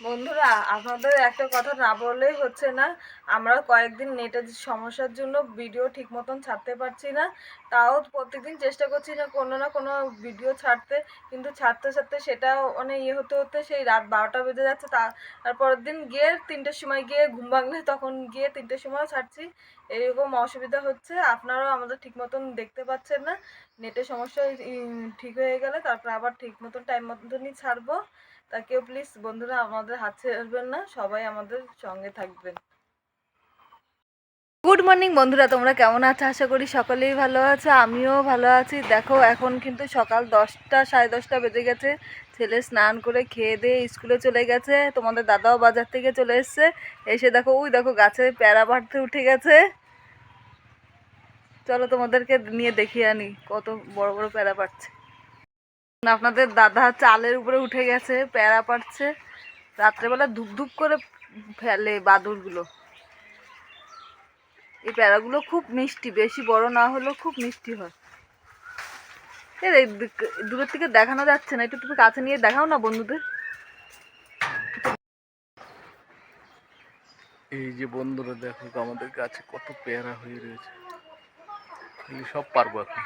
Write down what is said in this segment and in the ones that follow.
বন্ধুরা, আপনাদের একটা কথা না বললেই হচ্ছে না। আমরা কয়েকদিন নেটের সমস্যার জন্য ভিডিও ঠিক মতন ছাড়তে পারছি না। তাও প্রত্যেকদিন চেষ্টা করছি না কোনো না কোনো ভিডিও ছাড়তে। কিন্তু ছাড়তে ছাড়তে সেটাও অনেক ইয়ে হতে হতে সেই রাত বারোটা বেজে যাচ্ছে। তারপরের দিন গিয়ে তিনটের সময় গিয়ে ঘুম ভাঙলে তখন গিয়ে তিনটের সময়ও ছাড়ছি। এরকম অসুবিধা হচ্ছে। আপনারাও আমাদের ঠিক মতন দেখতে পাচ্ছেন না। নেটের সমস্যা ঠিক হয়ে গেলে তারপর আবার ঠিক মতন টাইম মতনই ছাড়বো। তা কেউ প্লিজ বন্ধুরা আমাদের হাত ছেড়বেন না, সবাই আমাদের সঙ্গে থাকবেন। গুড মর্নিং বন্ধুরা, তোমরা কেমন আছো? আশা করি সকলেই ভালো আছো, আমিও ভালো আছি। দেখো, এখন কিন্তু সকাল দশটা, সাড়ে দশটা বেজে গেছে। ছেলে স্নান করে খেয়ে দিয়ে স্কুলে চলে গেছে। তোমাদের দাদাও বাজার থেকে চলে এসছে। এসে দেখো ওই দেখো, গাছে প্যারা পাড়তে উঠে গেছে। চলো তোমাদেরকে নিয়ে দেখিয়ে আনি কত বড় বড় প্যারা পাড়ছে আপনাদের দাদা চালের উপরে উঠে গেছে, প্যারা পাড়ছে। রাত্রেবেলা ধুপ ধূপ করে ফেলে বাদুরগুলো। এই প্যারাগুলো খুব মিষ্টি, বেশি বড় না হলেও খুব মিষ্টি হয়। এর দূরের থেকে দেখানো যাচ্ছে না, একটু তুমি কাছে নিয়ে দেখাও না বন্ধুদের। এই যে বন্ধুরা, দেখো আমাদের কাছে কত পেয়ারা হয়ে রয়েছে। সব পারব এখন।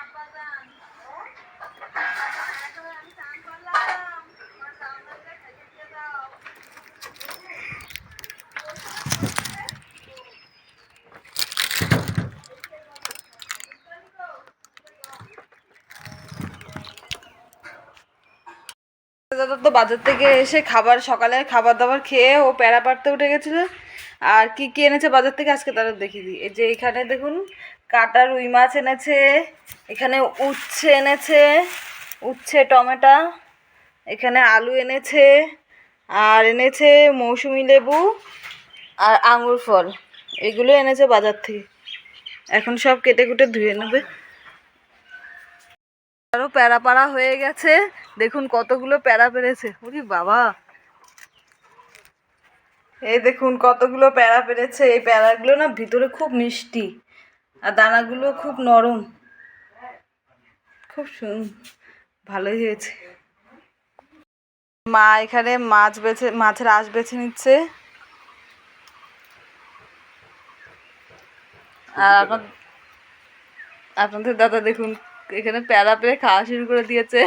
দাদা তো বাজার থেকে এসে খাবার সকালে খাবার দাবার খেয়ে ও প্যারা পাড়তে উঠে গেছিল। আর কি কি এনেছে বাজার থেকে আজকে তারা দেখিয়ে দিই। এই যে এখানে দেখুন কাটা রুই মাছ এনেছে, এখানে উচ্ছে এনেছে, উচ্ছে, টমেটো, এখানে আলু এনেছে, আর এনেছে মৌসুমি লেবু আর আঙুর ফল। এগুলো এনেছে বাজার থেকে। এখন সব কেটে কুটে ধুয়ে নেবে। আরও প্যারা পাড়া হয়ে গেছে। দেখুন কতগুলো প্যারা পেরেছে। ওরে বাবা। এই দেখুন কতগুলো প্যারা পেরেছে। এই প্যারাগুলো না ভিতরে খুব মিষ্টি আর দানাগুলো খুব নরম। খুব সুন, ভালোই হয়েছে। মা এখানে মাছ বেছে মাছের আঁশ বেছে নিচ্ছে। আর আপনাদের দাদা দেখুন এখানে প্যারা পেরে খাওয়া শুরু করে দিয়েছে।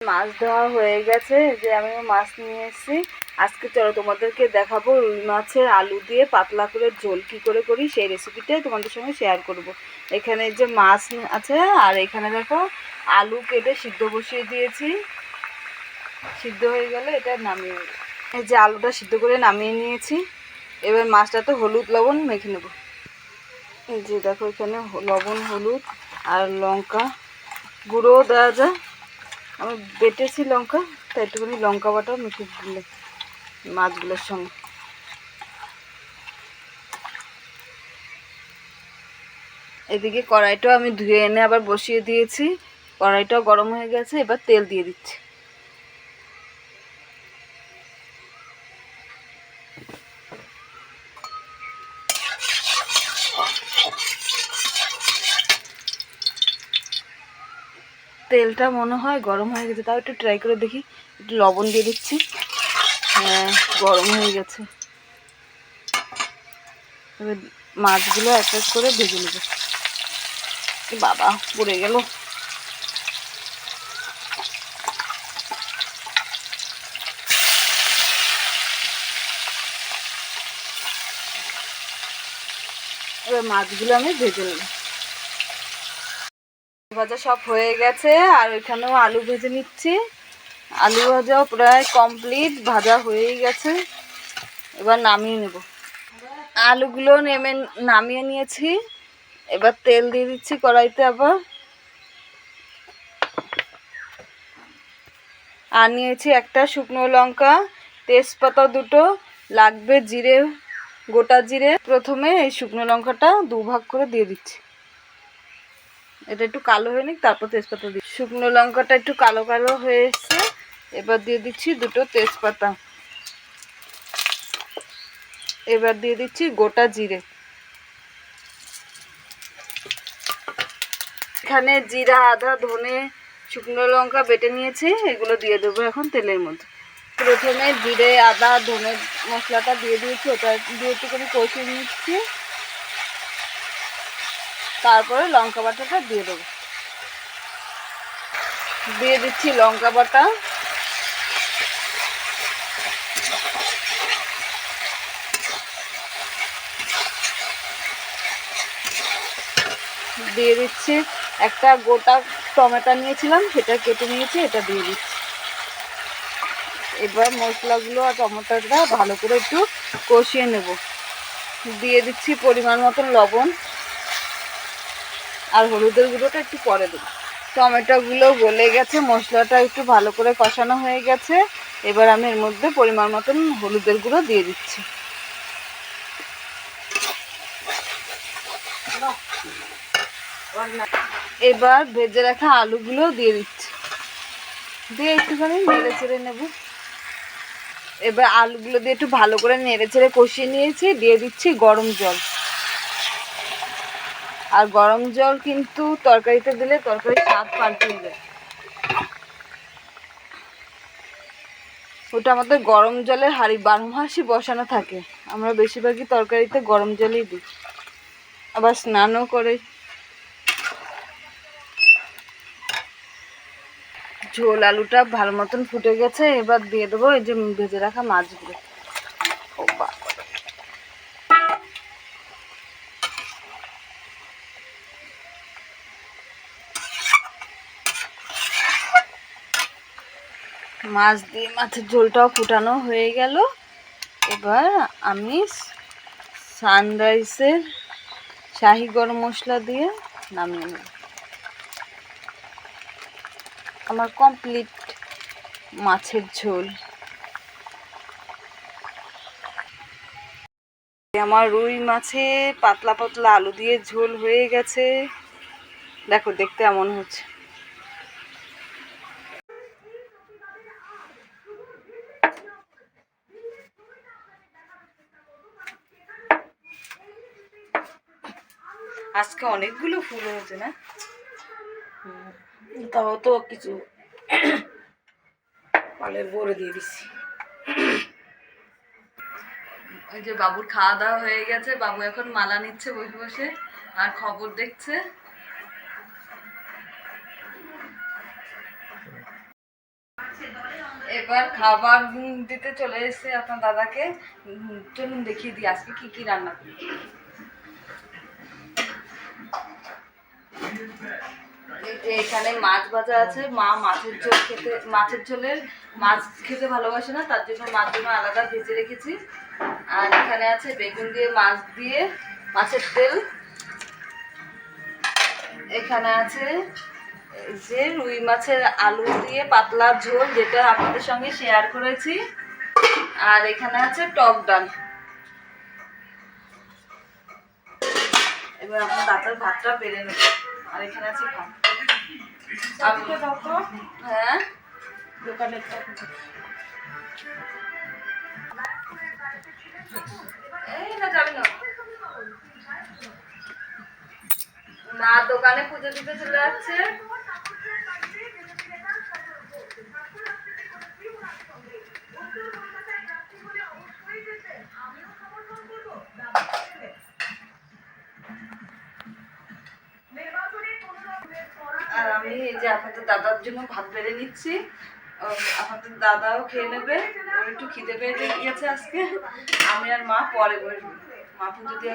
মাছ ধোয়া হয়ে গেছে যে আমি মাছ নিয়ে এসেছি। আজকে চলো তোমাদেরকে দেখাবো রুই মাছের আলু দিয়ে পাতলা করে ঝোল কী করে করি, সেই রেসিপিটাই তোমাদের সঙ্গে শেয়ার করব। এখানে যে মাছ আছে, আর এখানে দেখো আলু কেটে সিদ্ধ বসিয়ে দিয়েছি। সিদ্ধ হয়ে গেলে এটা নামিয়ে। এই যে আলুটা সিদ্ধ করে নামিয়ে নিয়েছি। এবার মাছটা তো হলুদ লবণ মেখে নেব। এই যে দেখো এখানে লবণ, হলুদ আর লঙ্কা গুঁড়োও দেওয়া যায়। আমি বেটেছি লঙ্কা, তাই একটুখানি লঙ্কা বাটাও মেখে দিলে মাছগুলোর সঙ্গে। এদিকে কড়াইটাও আমি ধুয়ে এনে আবার বসিয়ে দিয়েছি। কড়াইটাও গরম হয়ে গেছে, এবার তেল দিয়ে দিচ্ছি। তেলটা মনে হয় গরম হয়ে গেছে, তাও একটু ট্রাই করে দেখি। একটু লবণ দিয়ে দিচ্ছি। হ্যাঁ গরম হয়ে গেছে। এবার মাছগুলো এক এক করে ভেজে নেব। বাবা, পড়ে গেল। এবার মাছগুলো আমি ভেজে নেব। ভাজা সব হয়ে গেছে, আর ওইখানেও আলু ভেজে নিচ্ছি। আলু ভাজাও প্রায় কমপ্লিট ভাজা হয়েই গেছে। এবার নামিয়ে নেব। আলুগুলো নেমে, নামিয়ে নিয়েছি। এবার তেল দিয়ে দিচ্ছি কড়াইতে আবার। আর নিয়েছি একটা শুকনো লঙ্কা, তেজপাতা দুটো, লাগবে জিরে, গোটা জিরে। প্রথমে এই শুকনো লঙ্কাটা দু ভাগ করে দিয়ে দিচ্ছি। এটা একটু কালো হয়ে নিক তারপর তেজপাতা দিই শুকনো লঙ্কাটা একটু কালো কালো হয়ে এসছে। এবার দিয়ে দিচ্ছি দুটো তেজপাতা। এবার দিয়ে দিচ্ছি গোটা জিরে। এখানে জিরা, আদা, ধনে, শুকনো লঙ্কা বেটে নিয়েছি, এগুলো দিয়ে দেবো এখন তেলের মধ্যে। প্রথমে জিরে, আদা, ধনে মশলাটা দিয়ে দিয়েছি, ওটা দিয়ে একটুখানি কষিয়ে নিচ্ছি। তারপরে লঙ্কা বাটাটা দিয়ে দেবো। দিয়ে দিচ্ছি লঙ্কা বাটা। দিয়ে দিচ্ছি একটা গোটা টমেটো নিয়েছিলাম, সেটা কেটে নিয়েছি, এটা দিয়ে দিচ্ছি। এবার মশলাগুলো আর টমেটোটা ভালো করে একটু কষিয়ে নেব। দিয়ে দিচ্ছি পরিমাণ মতন লবণ। আর হলুদের গুঁড়োটা একটু পরে দেবো। টমেটোগুলো গলে গেছে, মশলাটা একটু ভালো করে কষানো হয়ে গেছে। এবার আমি এর মধ্যে পরিমাণ মতন হলুদের গুঁড়ো দিয়ে দিচ্ছি। এবার ভেজে রাখা আলুগুলো দিয়ে দিচ্ছি। দিয়ে একটুখানি নেড়ে চেড়ে নেব। এবার আলুগুলো দিয়ে একটু ভালো করে নেড়ে চেড়ে কষিয়ে নিয়েছি। দিয়ে দিচ্ছি গরম জল। আর গরম জল কিন্তু তরকারিতে দিলে তরকারির স্বাদ পাল্টে যায়। ওটা আমাদের গরম জলের হাঁড়ি, বারো বসানো থাকে। আমরা বেশিরভাগই তরকারিতে গরম জলই দিই। আবার স্নানও করে। ঝোল আলুটা ভালো মতন ফুটে গেছে, এবার দিয়ে দেবো এই যে ভেজে রাখা মাছগুলো। ও বাবা মাছ দিয়ে মাছের ঝোলটাও ফুটানো হয়ে গেল। এবার আমি সানরাইসের শাহি গরম মশলা দিয়ে নামিয়ে নেব। আমার কমপ্লিট মাছের ঝোল। আমার রুই মাছে পাতলা পাতলা আলু দিয়ে ঝোল হয়ে গেছে। দেখো, দেখতে এমন হচ্ছে। আজকে অনেকগুলো ফুল হয়েছে না? তাও তো কিছু পালের বড়ে দিয়ে দিচ্ছি ওই যে বাবুর খাওয়া দাওয়া হয়ে গেছে বাবু এখন মালা নিচ্ছে বসে বসে আর খবর দেখছে। এবার খাবার দিতে চলে এসেছে আপনার দাদাকে। চলুন দেখিয়ে দিই আজকে কি কি রান্না করি এই যে এখানে মাছ ভাজা আছে। মা মাছের ঝোল খেতে মাছের ঝোলের মাছ খেতে ভালোবাসে না, তার জন্য মাছ জন্য আলাদা ভেজে রেখেছি। আর এখানে আছে বেগুন দিয়ে মাছ দিয়ে মাছের তেল। এখানে আছে যে রুই মাছের আলু দিয়ে পাতলা ঝোল, যেটা আপনাদের সঙ্গে শেয়ার করেছি। আর এখানে আছে টক ডাল। এবার আপনার দাঁতের ভাতটা বেড়ে নেব। আর এখানে আছে ভাত চাবিটা দাও তো। হ্যাঁ? দোকানের এই না যাবি না। মা দোকানে পুজো দিতে চলে যাচ্ছে আর আমি এই যে দাদার জন্য ভাত বেড়ে নিচ্ছি। আমাদের দাদাও খেয়ে নেবে। ওর একটু খিদে পেয়ে গেছে আজকে। আমি আর মা পরে বসবো মা পুজো দিয়ে